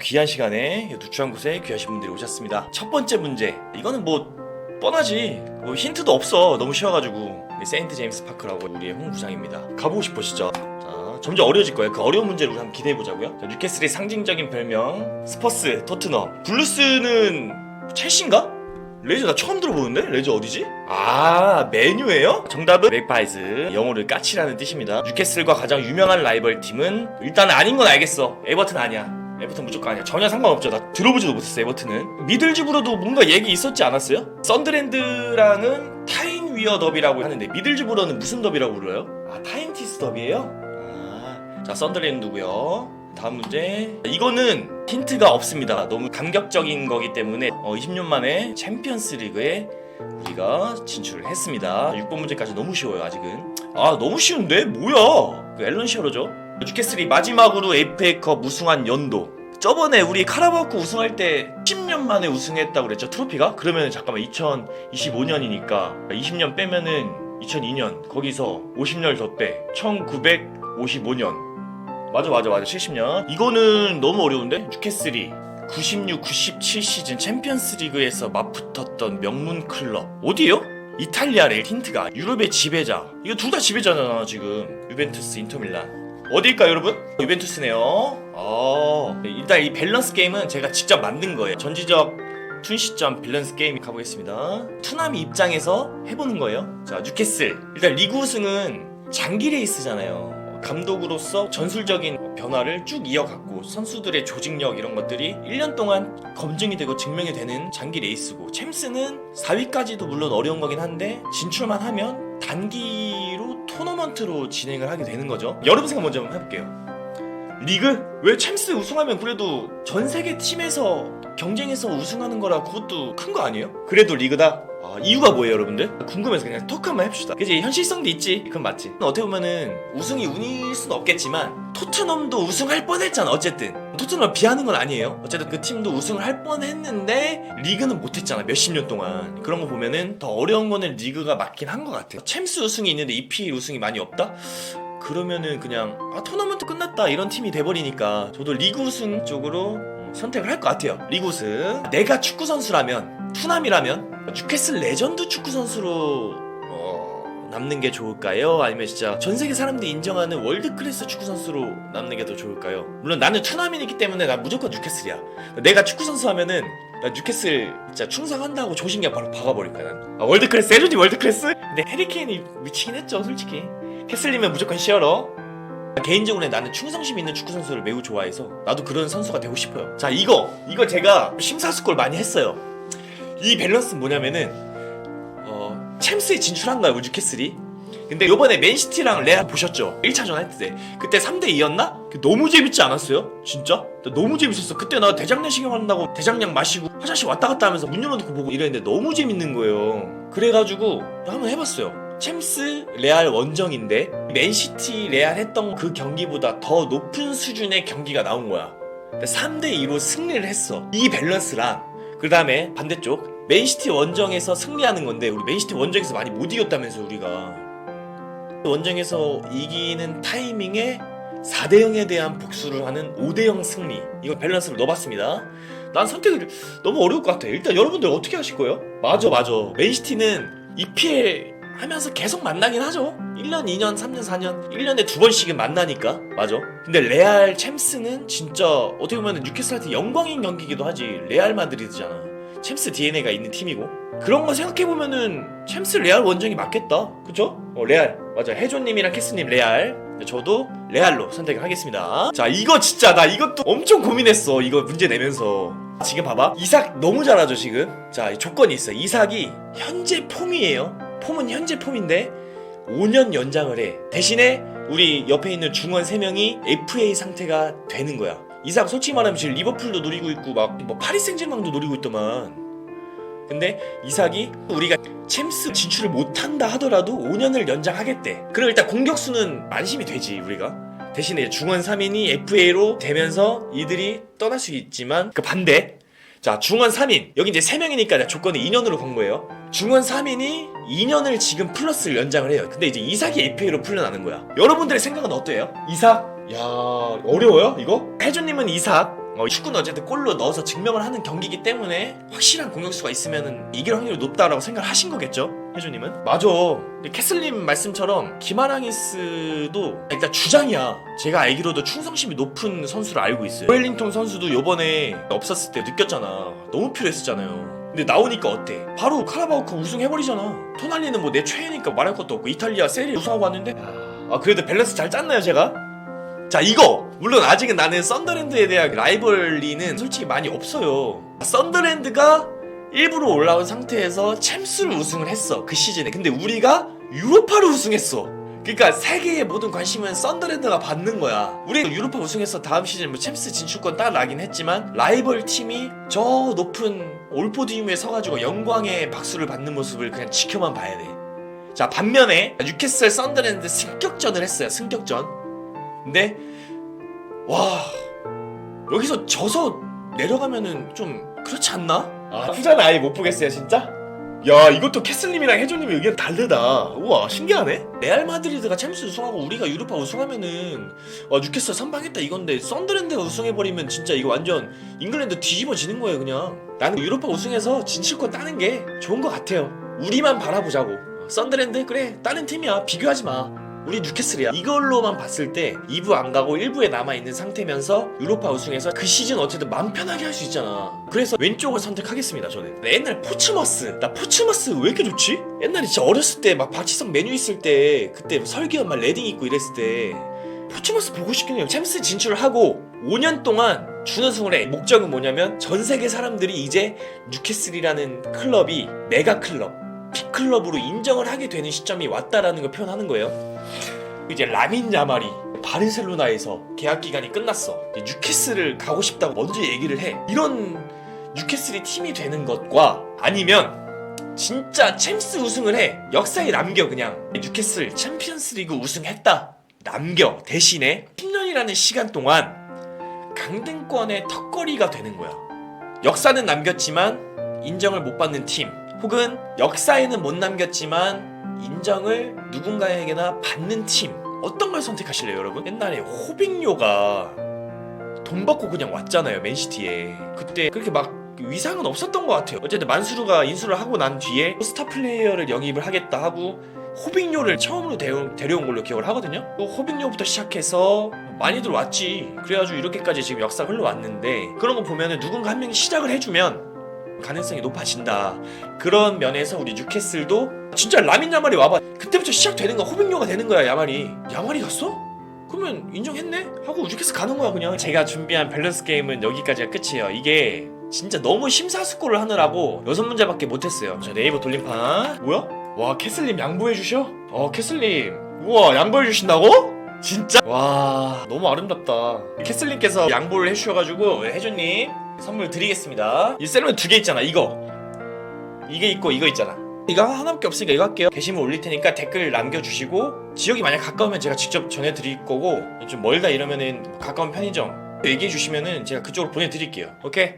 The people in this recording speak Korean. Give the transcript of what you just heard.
귀한 시간에 누추한 곳에 귀하신 분들이 오셨습니다. 첫 번째 문제. 이거는 뭐 뻔하지. 뭐 힌트도 없어. 너무 쉬워가지고. 이 세인트 제임스 파크라고 우리의 홍구장입니다. 가보고 싶어 진짜. 자, 점점 어려워질 거예요. 그 어려운 문제를 우리 한번 기대해 보자고요. 자, 뉴캐슬의 상징적인 별명 스퍼스, 토트넘. 블루스는 첼시인가? 레저 나 처음 들어보는데? 레저 어디지? 아 메뉴예요? 정답은 맥파이즈 영어를 까치라는 뜻입니다 뉴캐슬과 가장 유명한 라이벌 팀은 일단 아닌 건 알겠어 에버튼 아니야 에버튼 무조건 아니야. 전혀 상관없죠. 나 들어보지도 못했어 에버튼은. 미들즈브로도 뭔가 얘기 있었지 않았어요? 썬드랜드랑은 타인 위어 더비라고 하는데 미들즈브로는 무슨 더비라고 불러요? 아 타임티스 더비예요? 아, 자 썬더랜드고요. 다음 문제. 이거는 힌트가 없습니다. 너무 감격적인 거기 때문에 어, 20년 만에 챔피언스 리그에 우리가 진출을 했습니다. 6번 문제까지 너무 쉬워요 아직은. 아 너무 쉬운데? 뭐야? 그 앨런 시어로죠 뉴캐슬이 마지막으로 FA컵 우승한 연도. 저번에 우리 카라바오크 우승할 때 10년 만에 우승했다고 그랬죠 트로피가? 그러면 잠깐만 2025년이니까 20년 빼면은 2002년 거기서 50년 더빼 1955년. 맞아 맞아 맞아 70년. 이거는 너무 어려운데? 뉴캐슬이 96, 97 시즌 챔피언스 리그에서 맞붙었던 명문 클럽. 어디요? 이탈리아래 힌트가. 유럽의 지배자. 이거 둘 다 지배자잖아 지금. 유벤투스 인터밀란 어딜까요 여러분? 유벤투스네요. 아 일단 이 밸런스 게임은 제가 직접 만든 거예요. 전지적 툰시점 밸런스 게임 가보겠습니다. 투나미 입장에서 해보는 거예요. 자 뉴캐슬. 일단 리그 우승은 장기 레이스잖아요. 감독으로서 전술적인 변화를 쭉 이어갔고 선수들의 조직력 이런 것들이 1년 동안 검증이 되고 증명이 되는 장기 레이스고 챔스는 4위까지도 물론 어려운 거긴 한데 진출만 하면 단기로 토너먼트로 진행을 하게 되는 거죠 여러분 생각 먼저 한번 해볼게요 리그? 왜 챔스 우승하면 그래도 전 세계 팀에서 경쟁해서 우승하는 거라 그것도 큰 거 아니에요? 그래도 리그다? 아, 이유가 뭐예요, 여러분들? 궁금해서 그냥 톡 한번 해봅시다. 그지? 현실성도 있지. 그건 맞지. 어떻게 보면은 우승이 운일 수는 없겠지만 토트넘도 우승할 뻔했잖아. 어쨌든 토트넘 비하는 건 아니에요. 어쨌든 그 팀도 우승을 할 뻔했는데 리그는 못했잖아. 몇십 년 동안. 그런 거 보면은 더 어려운 거는 리그가 맞긴 한 것 같아. 챔스 우승이 있는데 EPL 우승이 많이 없다? 그러면은 그냥 아 토너먼트 끝났다 이런 팀이 돼버리니까 저도 리그 우승 쪽으로 음, 선택을 할 것 같아요 리그 우승 내가 축구 선수라면 투남이라면 뉴캐슬 레전드 축구 선수로 어, 남는 게 좋을까요? 아니면 진짜 전 세계 사람들이 인정하는 월드 클래스 축구 선수로 남는 게 더 좋을까요? 물론 나는 투남이기 때문에 나 무조건 뉴캐슬이야 내가 축구 선수 하면은 나 뉴캐슬 진짜 충성한다고 조심게 바로 박아버릴 거야 난 아, 월드 클래스 레전드 월드 클래스? 근데 해리케인이 미치긴 했죠 솔직히 캐슬리면 무조건 시어러 개인적으로 나는 충성심 있는 축구 선수를 매우 좋아해서 나도 그런 선수가 되고 싶어요. 자 이거 이거 제가 심사숙고를 많이 했어요. 이 밸런스는 뭐냐면은 어 챔스에 진출한 거야 우주 캐슬이. 근데 요번에 맨시티랑 레알 보셨죠? 1차전 할 때 그때 3대 2였나? 너무 재밌지 않았어요? 진짜? 나 너무 재밌었어. 그때 나 대장내 식용한다고 대장약 마시고 화장실 왔다 갔다 하면서 문 열어놓고 보고 이랬는데 너무 재밌는 거예요. 그래가지고 한번 해봤어요. 챔스 레알 원정인데 맨시티 레알 했던 그 경기보다 더 높은 수준의 경기가 나온 거야. 3대 2로 승리를 했어. 이 밸런스랑 그 다음에 반대쪽 맨시티 원정에서 승리하는 건데 우리 맨시티 원정에서 많이 못 이겼다면서 우리가 원정에서 이기는 타이밍에 4대 0에 대한 복수를 하는 5대 0 승리 이거 밸런스를 넣어봤습니다. 난 선택을 너무 어려울 것 같아. 일단 여러분들 어떻게 하실 거예요? 맞아 맞아. 맨시티는 EPL 하면서 계속 만나긴 하죠. 1년, 2년, 3년, 4년, 1년에 두 번씩은 만나니까. 맞아. 근데 레알 챔스는 진짜 어떻게 보면 뉴캐슬한테 영광인 경기기도 하지. 레알 마드리드잖아. 챔스 DNA가 있는 팀이고. 그런 거 생각해보면은 챔스 레알 원정이 맞겠다. 그쵸? 어, 레알. 맞아. 해조님이랑 캐스님 레알. 저도 레알로 선택을 하겠습니다. 자, 이거 진짜 나 이것도 엄청 고민했어. 이거 문제 내면서. 지금 봐봐. 이삭 너무 잘하죠, 지금? 자, 조건이 있어. 이삭이 현재 폼이에요. 폼은 현재 폼인데 5년 연장을 해. 대신에 우리 옆에 있는 중원 3명이 FA 상태가 되는 거야. 이삭 솔직히 말하면 지금 리버풀도 노리고 있고 막 뭐 파리 생제르맹도 노리고 있더만. 근데 이삭이 우리가 챔스 진출을 못한다 하더라도 5년을 연장하겠대. 그럼 일단 공격수는 안심이 되지 우리가. 대신에 중원 3인이 FA로 되면서 이들이 떠날 수 있지만 그 반대 자, 중원 3인. 여기 이제 3명이니까 조건이 2년으로 건 거예요. 중원 3인이 2년을 지금 플러스를 연장을 해요. 근데 이제 이삭이 APA로 풀려나는 거야. 여러분들의 생각은 어때요? 이삭? 야, 어려워요, 이거? 해준님은 이삭. 어, 축구는 어쨌든 골로 넣어서 증명을 하는 경기이기 때문에 확실한 공격수가 있으면 이길 확률이 높다라고 생각을 하신 거겠죠? 혜주님은? 맞아. 근데 캐슬님 말씀처럼 기마랑이스도 일단 주장이야. 제가 알기로도 충성심이 높은 선수를 알고 있어요. 웰링턴 선수도 요번에 없었을 때 느꼈잖아. 너무 필요했었잖아요. 근데 나오니까 어때? 바로 카라바오컵 우승해버리잖아. 토날리는 뭐 내 최애니까 말할 것도 없고 이탈리아 세리 우승하고 왔는데 아 그래도 밸런스 잘 짰나요 제가? 자 이거 물론 아직은 나는 썬더랜드에 대한 라이벌리는 솔직히 많이 없어요 썬더랜드가 일부러 올라온 상태에서 챔스를 우승을 했어 그 시즌에. 근데 우리가 유로파를 우승했어. 그러니까 세계의 모든 관심은 썬더랜드가 받는 거야. 우리 유로파 우승해서 다음 시즌 뭐 챔스 진출권 따라나긴 했지만 라이벌 팀이 저 높은 올포디움에 서가지고 영광의 박수를 받는 모습을 그냥 지켜만 봐야 돼 자 반면에 뉴캐슬 썬더랜드 승격전을 했어요 승격전. 근데 와 여기서 져서 내려가면은 좀 그렇지 않나? 아 후자는 아예 못 보겠어요 진짜? 야 이것도 캐슬님이랑 혜조님의 의견 다르다. 우와 신기하네. 레알 마드리드가 챔스 우승하고 우리가 유로파 우승하면은 와 뉴캐슬 선방했다 이건데 썬더랜드가 우승해버리면 진짜 이거 완전 잉글랜드 뒤집어지는 거예요 그냥. 나는 유로파 우승해서 진출권 따는 게 좋은 것 같아요. 우리만 바라보자고. 썬더랜드? 그래 다른 팀이야. 비교하지 마 우리 뉴캐슬이야. 이걸로만 봤을 때 2부 안 가고 1부에 남아 있는 상태면서 유로파 우승해서 그 시즌 어쨌든 맘 편하게 할 수 있잖아. 그래서 왼쪽을 선택하겠습니다. 저는. 나 옛날 포츠머스. 나 포츠머스 왜 이렇게 좋지? 옛날에 진짜 어렸을 때 막 박지성 메뉴 있을 때 그때 설기현 막 레딩 입고 이랬을 때 포츠머스 보고 싶긴 해요. 챔스 진출을 하고 5년 동안 준우승을 해. 목적은 뭐냐면 전 세계 사람들이 이제 뉴캐슬이라는 클럽이 메가 클럽, 빅클럽으로 인정을 하게 되는 시점이 왔다라는 걸 표현하는 거예요. 이제 라민 야말이 바르셀로나에서 계약 기간이 끝났어. 뉴캐슬을 가고 싶다고 먼저 얘기를 해. 이런 뉴캐슬이 팀이 되는 것과 아니면 진짜 챔스 우승을 해. 역사에 남겨 그냥. 뉴캐슬 챔피언스리그 우승했다. 남겨. 대신에 10년이라는 시간 동안 강등권의 턱걸이가 되는 거야. 역사는 남겼지만 인정을 못 받는 팀. 혹은 역사에는 못 남겼지만 인정을 누군가에게나 받는 팀 어떤 걸 선택하실래요 여러분? 옛날에 호빙요가 돈 받고 그냥 왔잖아요 맨시티에. 그때 그렇게 막 위상은 없었던 것 같아요. 어쨌든 만수르가 인수를 하고 난 뒤에 스타 플레이어를 영입을 하겠다 하고 호빙요를 처음으로 데려, 데려온 걸로 기억을 하거든요. 또 호빙요부터 시작해서 많이들 왔지. 그래가지고 이렇게까지 지금 역사가 흘러왔는데 그런 거 보면은 누군가 한 명이 시작을 해주면 가능성이 높아진다 그런 면에서 우리 뉴캐슬도 진짜 라민 야말이 와봐 그때부터 시작되는 거야 호빙료가 되는 거야 야말이 야말이 갔어? 그러면 인정했네? 하고 뉴캐슬 가는 거야 그냥 제가 준비한 밸런스 게임은 여기까지가 끝이에요 이게 진짜 너무 심사숙고를 하느라고 여섯 문제밖에 못했어요 자 네이버 돌림판 뭐야? 와 캐슬님 양보해 주셔? 어 캐슬님 우와 양보해 주신다고? 진짜? 와 너무 아름답다. 캐슬님께서 양보를 해주셔가지고 혜주님 선물 드리겠습니다. 이 셀러는 두개 있잖아 이거. 이게 있고 이거 있잖아. 이거 하나밖에 없으니까 이거 할게요. 게시물 올릴 테니까 댓글 남겨주시고 지역이 만약 가까우면 제가 직접 전해드릴 거고 좀 멀다 이러면은 가까운 편의점 얘기해 주시면은 제가 그쪽으로 보내드릴게요. 오케이